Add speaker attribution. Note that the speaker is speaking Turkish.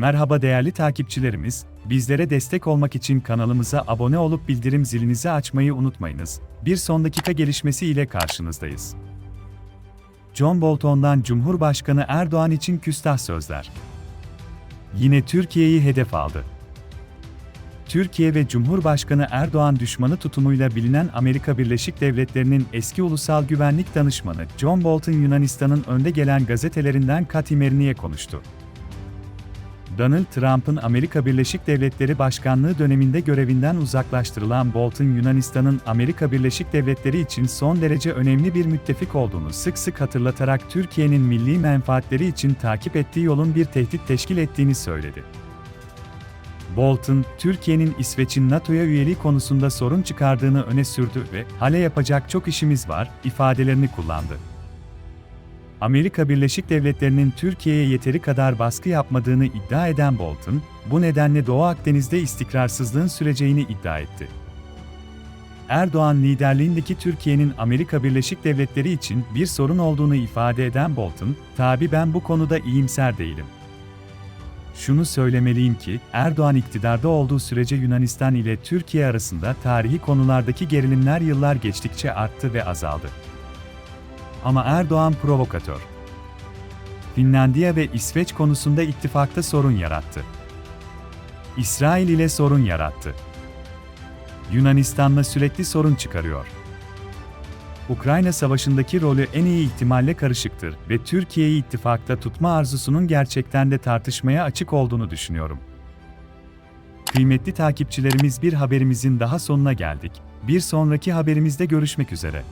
Speaker 1: Merhaba değerli takipçilerimiz, bizlere destek olmak için kanalımıza abone olup bildirim zilinizi açmayı unutmayınız. Bir son dakika gelişmesi ile karşınızdayız. John Bolton'dan Cumhurbaşkanı Erdoğan için küstah sözler. Yine Türkiye'yi hedef aldı. Türkiye ve Cumhurbaşkanı Erdoğan düşmanı tutumuyla bilinen Amerika Birleşik Devletleri'nin eski ulusal güvenlik danışmanı John Bolton Yunanistan'ın önde gelen gazetelerinden Katimerni'ye konuştu. Donald Trump'ın Amerika Birleşik Devletleri Başkanlığı döneminde görevinden uzaklaştırılan Bolton Yunanistan'ın Amerika Birleşik Devletleri için son derece önemli bir müttefik olduğunu sık sık hatırlatarak Türkiye'nin milli menfaatleri için takip ettiği yolun bir tehdit teşkil ettiğini söyledi. Bolton, Türkiye'nin İsveç'in NATO'ya üyeliği konusunda sorun çıkardığını öne sürdü ve "Hale yapacak çok işimiz var" ifadelerini kullandı. Amerika Birleşik Devletleri'nin Türkiye'ye yeteri kadar baskı yapmadığını iddia eden Bolton, bu nedenle Doğu Akdeniz'de istikrarsızlığın süreceğini iddia etti. Erdoğan liderliğindeki Türkiye'nin Amerika Birleşik Devletleri için bir sorun olduğunu ifade eden Bolton, "Tabi ben bu konuda iyimser değilim. Şunu söylemeliyim ki, Erdoğan iktidarda olduğu sürece Yunanistan ile Türkiye arasında tarihi konulardaki gerilimler yıllar geçtikçe arttı ve azaldı. Ama Erdoğan provokatör. Finlandiya ve İsveç konusunda ittifakta sorun yarattı. İsrail ile sorun yarattı. Yunanistan'la sürekli sorun çıkarıyor. Ukrayna Savaşı'ndaki rolü en iyi ihtimalle karışıktır ve Türkiye'yi ittifakta tutma arzusunun gerçekten de tartışmaya açık olduğunu düşünüyorum. Kıymetli takipçilerimiz bir haberimizin daha sonuna geldik. Bir sonraki haberimizde görüşmek üzere.